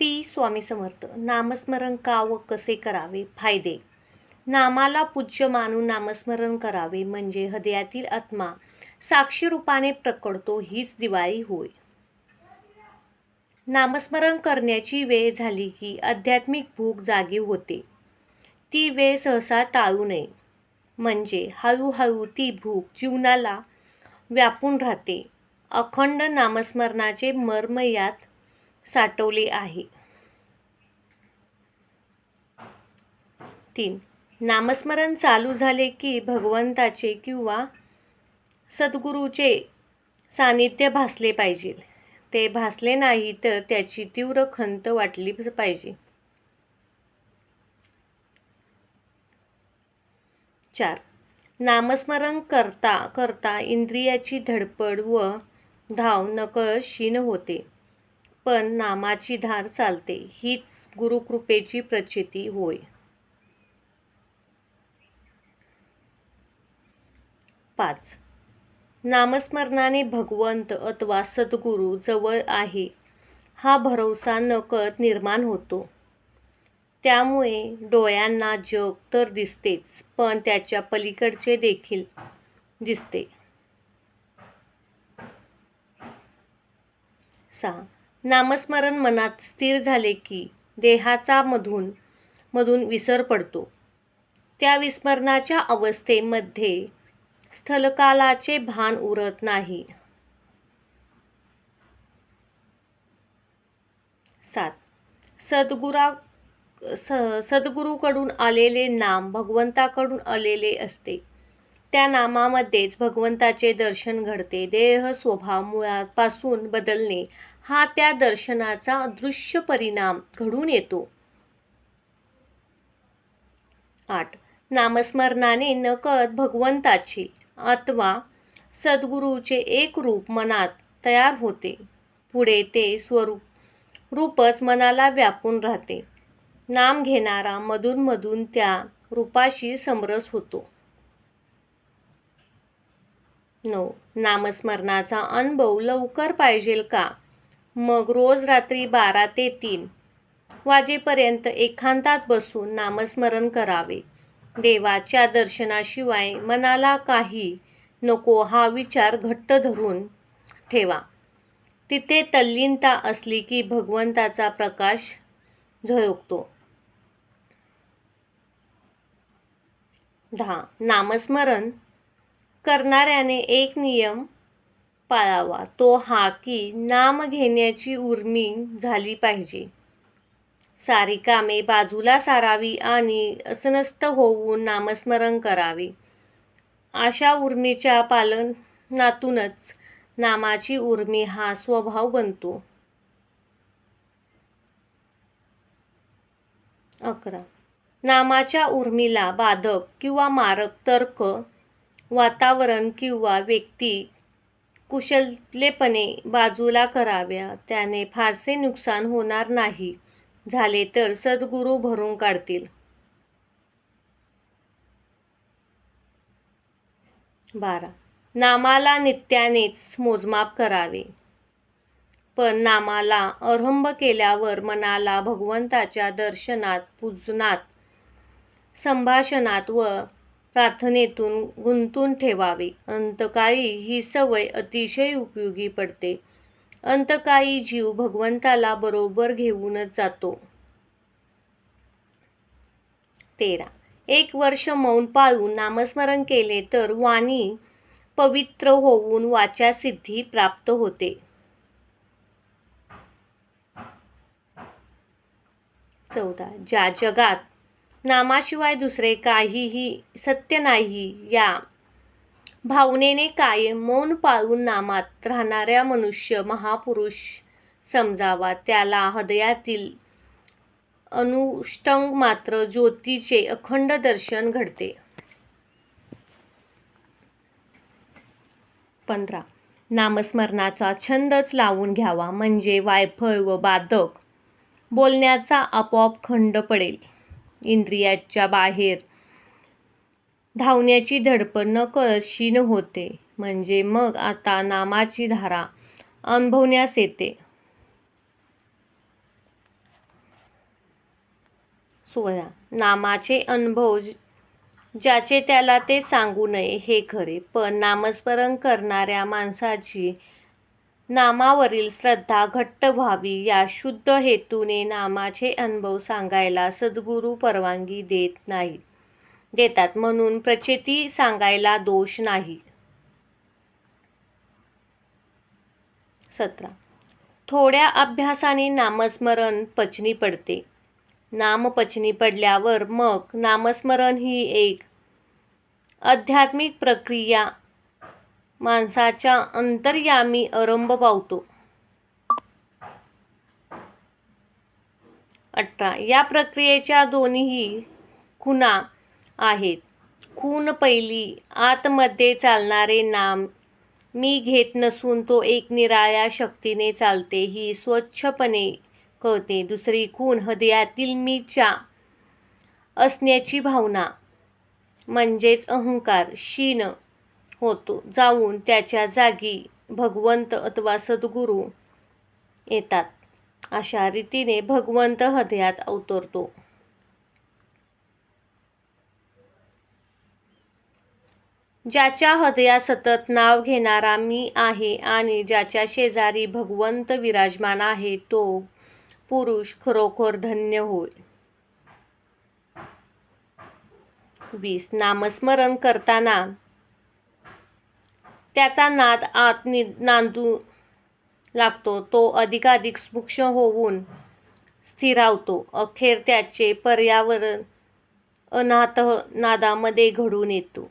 श्री स्वामी समर्थ. नामस्मरण का व कसे करावे? फायदे. नामाला पूज्य मानून नामस्मरण करावे म्हणजे हृदयातील आत्मा साक्षी रूपाने हीच दिवाळी होय. नामस्मरण करण्याची वेळ झाली की आध्यात्मिक भूक जागी होते. ती वेळ सहसा टाळू नये. म्हणजे हळूहळू ती भूक जीवनाला व्यापून राहते. अखंड नामस्मरणाचे मर्म यात साठवले आहे. तीन. नामस्मरण चालू झाले की भगवंताचे किंवा सद्गुरूचे सानिध्य भासले पाहिजे. ते भासले नाही तर त्याची तीव्र खंत वाटली पाहिजे. चार. नामस्मरण करता करता इंद्रियाची धडपड व धाव नकळत क्षीण होते. पण नामाची धार चालते. हीच गुरुकृपेची प्रचिती होय. पाच. नामस्मरणाने भगवंत अथवा सद्गुरू जवळ आहे. हा भरवसा नकळत निर्माण होतो. त्यामुळे डोळ्यांना जग तर दिसतेच पण त्याच्या पलीकडचे देखील दिसते. सहा. नामस्मरण मनात स्थिर झाले की देहाचा मधून मधून विसर पडतो. त्या विस्मरणाच्या अवस्थेमध्ये स्थलकालाचे भान उरत नाही. सात. सद्गुरा स सद्गुरूकडून आलेले नाम भगवंताकडून आलेले असते. त्या नामामध्येच भगवंताचे दर्शन घडते. देह स्वभाव मुळापासून बदलणे हा त्या दर्शनाचा दृश्य परिणाम घडून येतो. आठ. नामस्मरणाने नकळत भगवंताचे अथवा सद्गुरूचे एक रूप मनात तयार होते. पुढे ते स्वरूप रूपच मनाला व्यापून राहते. नाम घेणारा मधूनमधून त्या रूपाशी समरस होतो. नऊ. नामस्मरणाचा अनुभव लवकर पाहिजेल का? मग रोज रात्री बारा ते तीन वाजेपर्यंत एकांतात बसून नामस्मरण करावे. देवाच्या दर्शनाशिवाय मनाला काही नको हा विचार घट्ट धरून ठेवा. तिथे तल्लीनता असली की भगवंताचा प्रकाश झळकतो. दहा. नामस्मरण करणाऱ्याने एक नियम पाळावा. तो हा की नाम घेण्याची उर्मी झाली पाहिजे. सारी कामे बाजूला सारावी आणि असनस्त होऊन नामस्मरण करावे. अशा उर्मीच्या पालनातूनच नामाची उर्मी हा स्वभाव बनतो. अकरा. नामाच्या उर्मीला बाधक किंवा मारक तर्क वातावरण किंवा व्यक्ती कुशलतेपणे बाजूला कराव्या. त्याने फारसे नुकसान होणार नाही. झाले तर सद्गुरू भरून काढतील. बारा. नामाला नित्यानेच मोजमाप करावे. पण नामाला आरंभ केल्यावर मनाला भगवंताच्या दर्शनात पूजनात संभाषणात व प्रार्थनेतून गुंतून ठेवावे. अंतकाळी ही सवय अतिशय उपयोगी पडते. अंतकाळी जीव भगवंताला बरोबर घेऊनच जातो. तेरा. एक वर्ष मौन पाळून नामस्मरण केले तर वाणी पवित्र होऊन वाचा सिद्धी प्राप्त होते. चौदा. ज्या जगात नामाशिवाय दुसरे काहीही सत्य नाही या. भावनेने कायम मौन पाळून नामात राहणाऱ्या मनुष्य महापुरुष समजावा. त्याला हृदयातील अनुष्टंग मात्र ज्योतीचे अखंड दर्शन घडते. पंधरा. नामस्मरणाचा छंदच लावून घ्यावा. म्हणजे वायफळ व बाधक बोलण्याचा आपोआप खंड पडेल. इंद्रियाच्या बाहेर. धावण्याची धडपड नकळत क्षीण होते. म्हणजे मग आता नामाची धारा अनुभवण्यास येते. सोळा. नामाचे अनुभव ज्याचे त्याला ते सांगू नये हे खरे. पण नामस्मरण करणाऱ्या माणसाची नामावरील श्रद्धा घट्ट व्हावी. या शुद्ध हेतूने नामाचे अनुभव सांगायला सद्गुरू परवानगी देत नाही. देतात. म्हणून प्रचेती सांगायला दोष नाही. सतरा. थोड्या अभ्यासाने नामस्मरण पचनी पडते. नाम पचनी पडल्यावर मग नामस्मरण ही एक आध्यात्मिक प्रक्रिया माणसाच्या अंतर्यामी आरंभ पावतो. अठरा. या प्रक्रियेच्या दोन्ही खुणा आहेत. खून पहिली आतमध्ये चालणारे नाम मी घेत नसून तो एक निराळ्या शक्तीने चालते ही स्वच्छपणे कळते. दुसरी खून हृदयातील मीच्या असण्याची भावना म्हणजेच अहंकार शीन होतो. जाऊन त्याच्या जागी भगवंत अथवा सद्गुरू येतात. अशा रीतीने भगवंत हृदयात अवतरतो. ज्याच्या हृदयात सतत नाव घेणारा मी आहे आणि ज्याच्या शेजारी भगवंत विराजमान आहे तो पुरुष खरोखर धन्य होय. वीस. नामस्मरण करताना त्याचा नाद आत नि नांदू लागतो. तो अधिकाधिक सूक्ष्म होऊन स्थिरावतो. अखेर त्याचे पर्यावरण अनाथ नादामध्ये घडून येतो.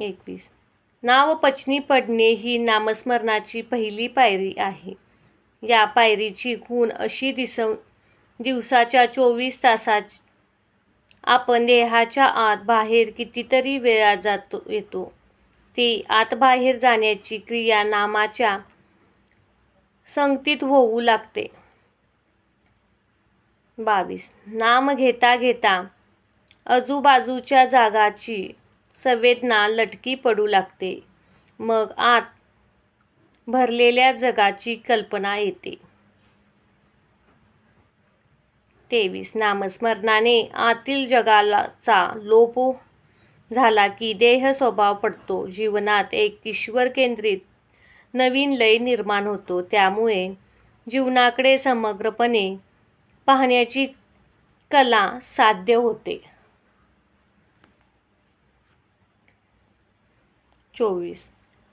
एकवीस. नाव पचनी पडणे ही नामस्मरणाची पहिली पायरी आहे. या पायरीची खूण अशी दिस दिवसाच्या चोवीस तासात आपण देहाच्या आत बाहेर कितीतरी वेळा जातो येतो. ती आत बाहेर जाण्याची क्रिया नामाच्या संगतीत होऊ लागते. बावीस. नाम घेता घेता आजूबाजूच्या जागाची संवेदना लटकी पडू लागते. मग आत भरलेल्या जगाची कल्पना येते. तेवीस नामस्मरणाने आतील जगाचा लोप झाला की देह स्वभाव पडतो. जीवनात एक ईश्वर केंद्रित नवीन लय निर्माण होतो. त्यामुळे जीवनाकडे समग्रपणे पाहण्याची कला साध्य होते. चोवीस.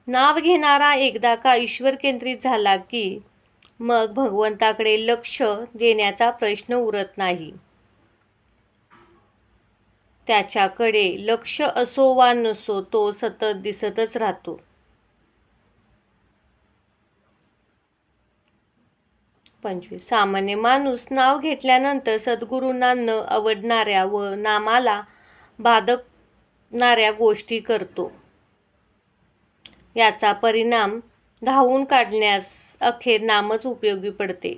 नाव घेणारा एकदा का ईश्वर केंद्रित झाला की मग भगवंताकडे लक्ष देण्याचा प्रश्न उरत नाही. त्याच्याकडे लक्ष असो वा नसो तो सतत दिसतच राहतो. पंचवीस. सामान्य माणूस नाव घेतल्यानंतर सद्गुरूंना न आवडणाऱ्या व नामाला बाधकणाऱ्या गोष्टी करतो. याचा परिणाम धावून काढण्यास अखेर नामच उपयोगी पडते.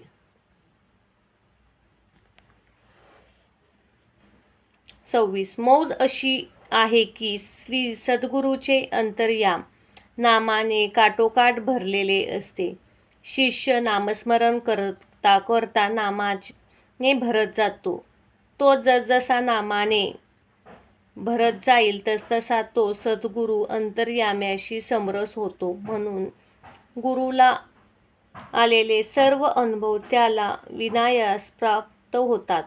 सव्वीस. मौज अशी आहे की श्री सद्गुरूचे अंतर्याम नामाने काटोकाट भरलेले असते. शिष्य नामस्मरण करता करता नामाने भरत जातो. तो जसजसा नामाने भरत जाईल तसतसा तो सद्गुरू अंतर्याम्याशी समरस होतो म्हणून गुरुला आलेले सर्व अनुभव त्याला विनायास प्राप्त होतात.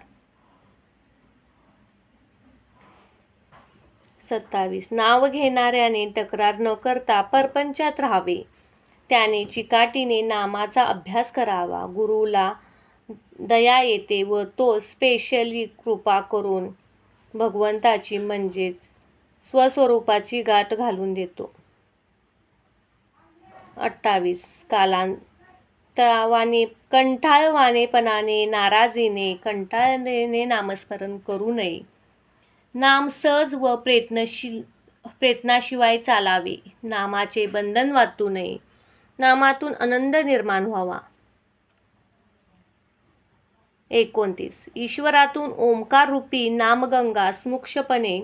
सत्तावीस. नाव घेणाऱ्याने तक्रार न करता परपंचात राहावे. त्याने चिकाटीने नामाचा अभ्यास करावा. गुरुला दया येते व तो स्पेशली कृपा करून भगवंताची म्हणजेच स्वस्वरूपाची गाठ घालून देतो. अठ्ठावीस. कालांतरावाने कंठाळवानेपणाने नाराजीने कंटाळने नामस्मरण करू नये. नाम सहज व प्रयत्नशील प्रयत्नाशिवाय चालावे. नामाचे बंधन वाटू नये. नामातून आनंद निर्माण व्हावा. एकोणतीस. ईश्वरातून ओंकार रूपी नामगंगा स्मुक्षपणे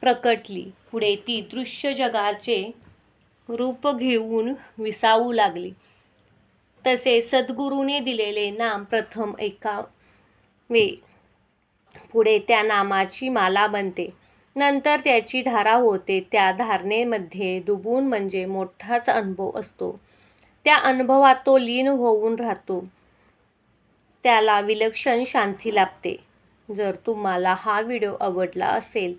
प्रकटली. पुढे ती दृश्य जगाचे रूप घेऊन विसावू लागली. तसे सद्गुरूने दिलेले नाम प्रथम ऐकावे. पुढे त्या नामाची माला बनते. नंतर त्याची धारा होते. त्या धारणेमध्ये दुबून म्हणजे मोठाच अनुभव असतो. त्या अनुभवात तो लीन होऊन राहतो. त्याला विलक्षण शांती लाभते. जर तुम्हाला हा व्हिडिओ आवडला असेल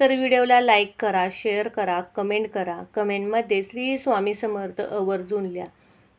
तर व्हिडिओला लाईक करा शेअर करा कमेंट करा. कमेंटमध्ये श्री स्वामी समर्थ आवर्जून लिहा.